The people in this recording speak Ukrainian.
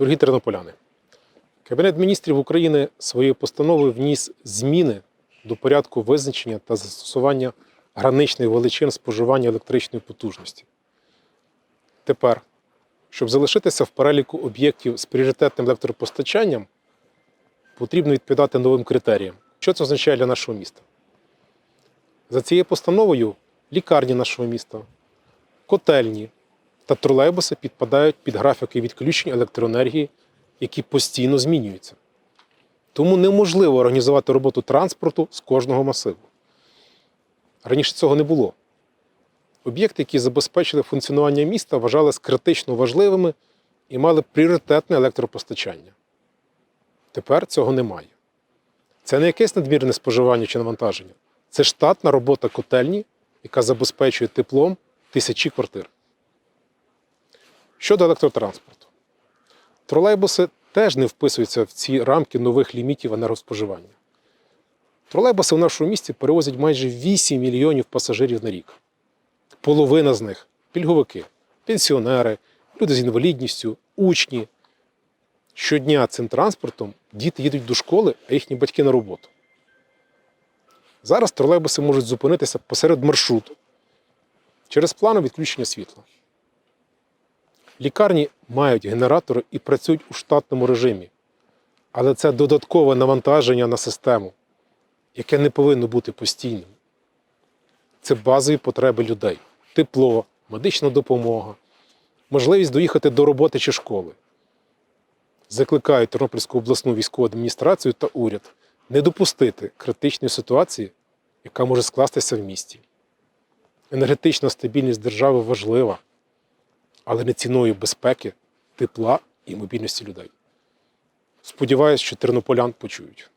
Дорогі тернополяни, Кабінет міністрів України своєю постановою вніс зміни до порядку визначення та застосування граничних величин споживання електричної потужності. Тепер, щоб залишитися в переліку об'єктів з пріоритетним електропостачанням, потрібно відповідати новим критеріям. Що це означає для нашого міста? За цією постановою лікарні нашого міста, котельні та тролейбуси підпадають під графіки відключень електроенергії, які постійно змінюються. Тому неможливо організувати роботу транспорту з кожного масиву. Раніше цього не було. Об'єкти, які забезпечили функціонування міста, вважались критично важливими і мали пріоритетне електропостачання. Тепер цього немає. Це не якесь надмірне споживання чи навантаження. Це штатна робота котельні, яка забезпечує теплом тисячі квартир. Щодо електротранспорту, тролейбуси теж не вписуються в ці рамки нових лімітів енергоспоживання. Тролейбуси в нашому місті перевозять майже 8 мільйонів пасажирів на рік. Половина з них пільговики, пенсіонери, люди з інвалідністю, учні. Щодня цим транспортом діти їдуть до школи, а їхні батьки на роботу. Зараз тролейбуси можуть зупинитися посеред маршруту через планове відключення світла. Лікарні мають генератори і працюють у штатному режимі, але це додаткове навантаження на систему, яке не повинно бути постійним. Це базові потреби людей: тепло, медична допомога, можливість доїхати до роботи чи школи. Закликаю Тернопільську обласну військову адміністрацію та уряд не допустити критичної ситуації, яка може скластися в місті. Енергетична стабільність держави важлива, але не ціною безпеки, тепла і мобільності людей. Сподіваюсь, що тернополян почують.